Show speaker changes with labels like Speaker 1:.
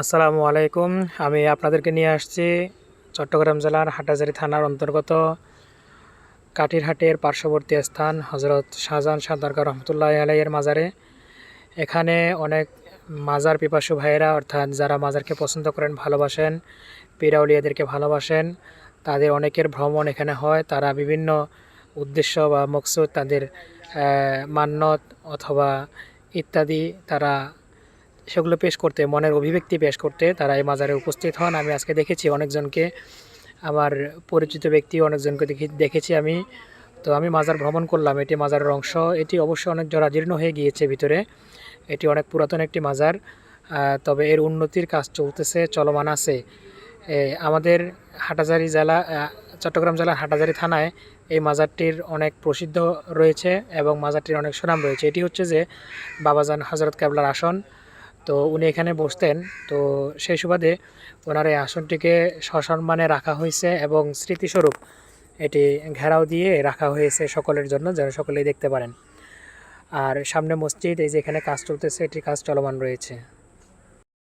Speaker 1: আসসালামু আলাইকুম। আমি আপনাদেরকে নিয়ে আসছি চট্টগ্রাম জেলার হাটাজারি থানার অন্তর্গত কাঠিরহাটের পার্শ্ববর্তী স্থান হজরত শাহজাহান সাদ্দারকার রহমতুল্লাহ আলাইয়ের মাজারে। এখানে অনেক মাজার পিপাসু ভাইয়েরা, অর্থাৎ যারা মাজারকে পছন্দ করেন, ভালোবাসেন, পিরাউলিয়াদেরকে ভালোবাসেন, তাদের অনেকের ভ্রমণ এখানে হয়। তারা বিভিন্ন উদ্দেশ্য বা মকসুদ তাদের মান্যত অথবা ইত্যাদি তারা সেগুলো পেশ করতে, মনের অভিব্যক্তি পেশ করতে তারা এই মাজারে উপস্থিত হন। আমি আজকে দেখেছি অনেকজনকে, আমার পরিচিত ব্যক্তি অনেকজনকে দেখি, দেখেছি আমি। তো আমি মাজার ভ্রমণ করলাম, এটি মাজারের অংশ। এটি অবশ্যই অনেক জরাজীর্ণ হয়ে গিয়েছে ভিতরে। এটি অনেক পুরাতন একটি মাজার তবে এর উন্নতির কাজ চলতেছে, চলমান আছে। আমাদের হাটাজারি জেলা চট্টগ্রাম জেলার হাটাজারি থানায় এই মাজারটির অনেক প্রসিদ্ধ রয়েছে এবং মাজারটির অনেক সুনাম রয়েছে। এটি হচ্ছে যে বাবাজান হজরত কেবলার আসন। তো উনি এখানে বসতেন। তো সেই সুবাদে ওনার এই আসনটিকে সসম্মানে রাখা হয়েছে এবং স্মৃতিস্বরূপ এটি ঘেরাও দিয়ে রাখা হয়েছে সকলের জন্য, যেন সকলেই দেখতে পারেন। আর সামনে মসজিদ, এই যে এখানে কাজ চলতেছে এটি কাজ চলমান রয়েছে।